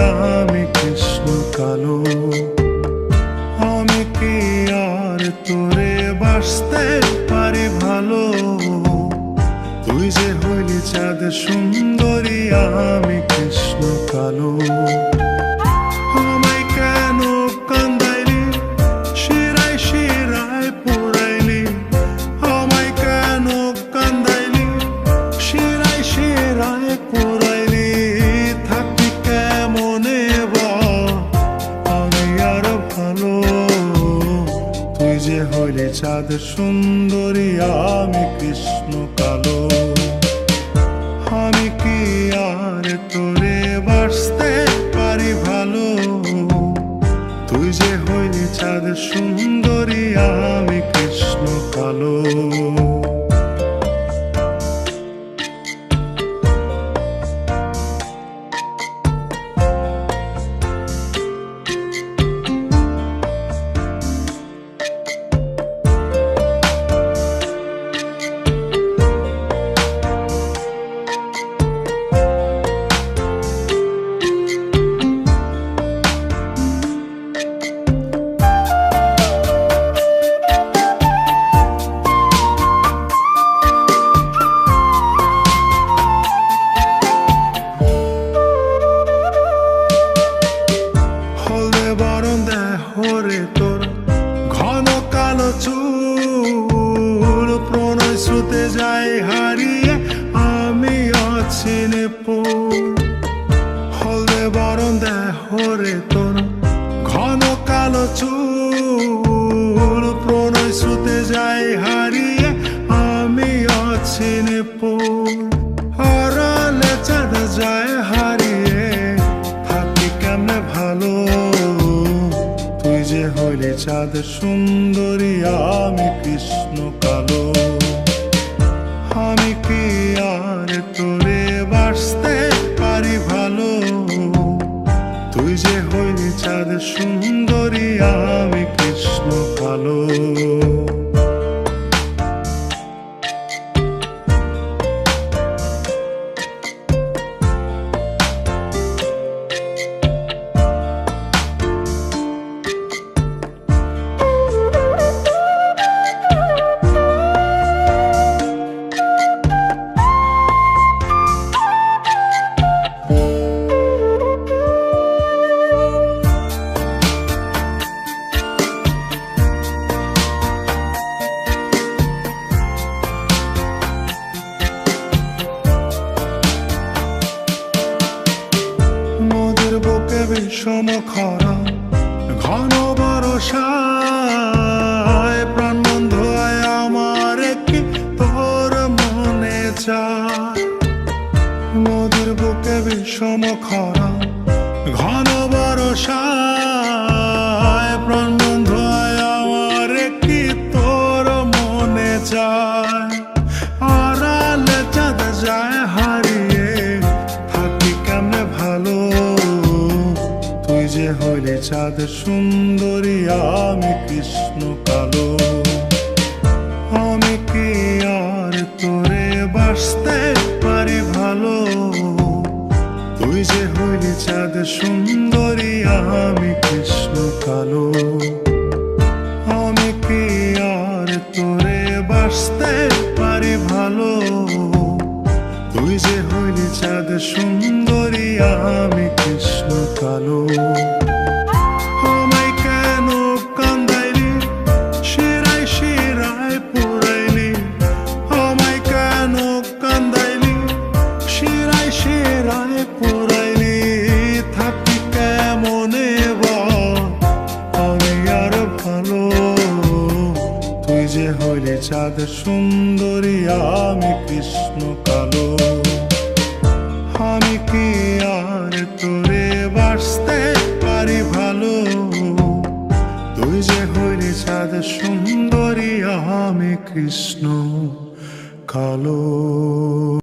আমি কৃষ্ণ কালো। আমি কি আর তোরে বাসতে পারি ভালো? তুই যে হইলি চাঁদ সুন্দরী, আমি কৃষ্ণ কালো। যে হলে চাঁদ সুন্দরী, আমি কৃষ্ণ কালো। আমি কি আর তোরে বাসতে পারি ভালো? তুই যে হইলে চাঁদ সুন্দরী দেহরে তোর ঘন কালো চুল, প্রণয় শ্রুতে যাই হারিয়ে আমি অচিনে পুল হলদে বরণ দেহরে তোর ঘন কালো চুল, প্রণয় শ্রুতে যাই হারিয়ে আমি অচিনে পুল হইলি চাঁদ, সুন্দরী, আমি কৃষ্ণ কালো। আমি কি আর তোরে বাসতে পারি ভালো? তুই যে হইলি চাঁদ, সুন্দরী বিষম খরা, ঘন বরসায় প্রাণ বন্ধ আমার কি তোর মনে চায়। নদীর বুকে বিষম খরা, ঘন বরসায় প্রাণ বন্ধ আমার কি তোর মনে চায়। হইলি চাঁদ সুন্দরী, আমি কৃষ্ণ কালো। আমি কি আর তোরে বাসতে পারি ভালো? তুই যে হইলি চাঁদ সুন্দরী, আমি কৃষ্ণ কালো। আমি কি আর তোরে বাসতে পারি ভালো? তুই যে হইলি চাঁদ সুন্দরী, আমি কৃষ্ণ কালো। যে হইলি চাঁদ সুন্দরী, আমি কৃষ্ণ কালো। আমি কি আর তোরে বাসতে পারি ভালো? তুই যে হইলি চাঁদ সুন্দরী, আমি কৃষ্ণ কালো।